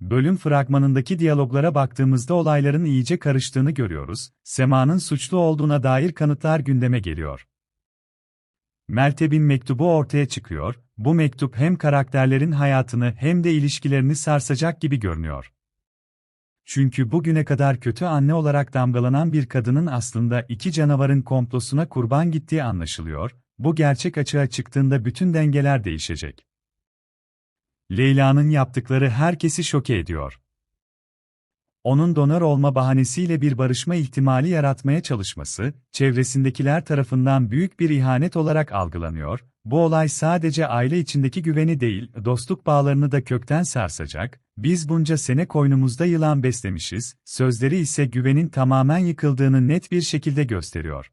Bölüm fragmanındaki diyaloglara baktığımızda olayların iyice karıştığını görüyoruz, Sema'nın suçlu olduğuna dair kanıtlar gündeme geliyor. Melteb'in mektubu ortaya çıkıyor, bu mektup hem karakterlerin hayatını hem de ilişkilerini sarsacak gibi görünüyor. Çünkü bugüne kadar kötü anne olarak damgalanan bir kadının aslında iki canavarın komplosuna kurban gittiği anlaşılıyor, bu gerçek açığa çıktığında bütün dengeler değişecek. Leyla'nın yaptıkları herkesi şoke ediyor. Onun donör olma bahanesiyle bir barışma ihtimali yaratmaya çalışması, çevresindekiler tarafından büyük bir ihanet olarak algılanıyor, bu olay sadece aile içindeki güveni değil, dostluk bağlarını da kökten sarsacak, biz bunca sene koynumuzda yılan beslemişiz, sözleri ise güvenin tamamen yıkıldığını net bir şekilde gösteriyor.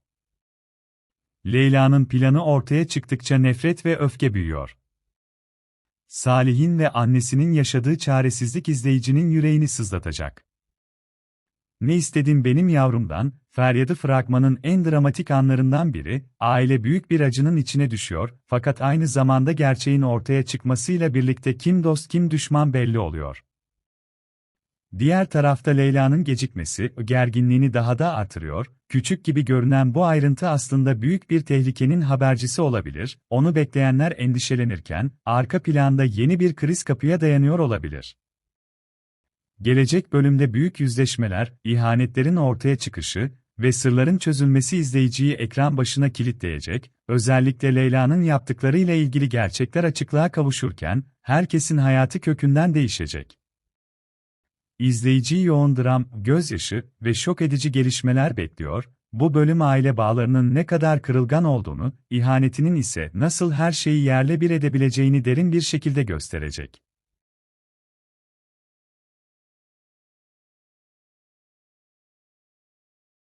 Leyla'nın planı ortaya çıktıkça nefret ve öfke büyüyor. Salih'in ve annesinin yaşadığı çaresizlik izleyicinin yüreğini sızlatacak. Ne istedin benim yavrumdan, feryadı fragmanın en dramatik anlarından biri, aile büyük bir acının içine düşüyor, fakat aynı zamanda gerçeğin ortaya çıkmasıyla birlikte kim dost kim düşman belli oluyor. Diğer tarafta Leyla'nın gecikmesi, gerginliğini daha da artırıyor, küçük gibi görünen bu ayrıntı aslında büyük bir tehlikenin habercisi olabilir, onu bekleyenler endişelenirken, arka planda yeni bir kriz kapıya dayanıyor olabilir. Gelecek bölümde büyük yüzleşmeler, ihanetlerin ortaya çıkışı ve sırların çözülmesi izleyiciyi ekran başına kilitleyecek, özellikle Leyla'nın yaptıklarıyla ilgili gerçekler açıklığa kavuşurken, herkesin hayatı kökünden değişecek. İzleyiciyi yoğun dram, gözyaşı ve şok edici gelişmeler bekliyor, bu bölüm aile bağlarının ne kadar kırılgan olduğunu, ihanetinin ise nasıl her şeyi yerle bir edebileceğini derin bir şekilde gösterecek.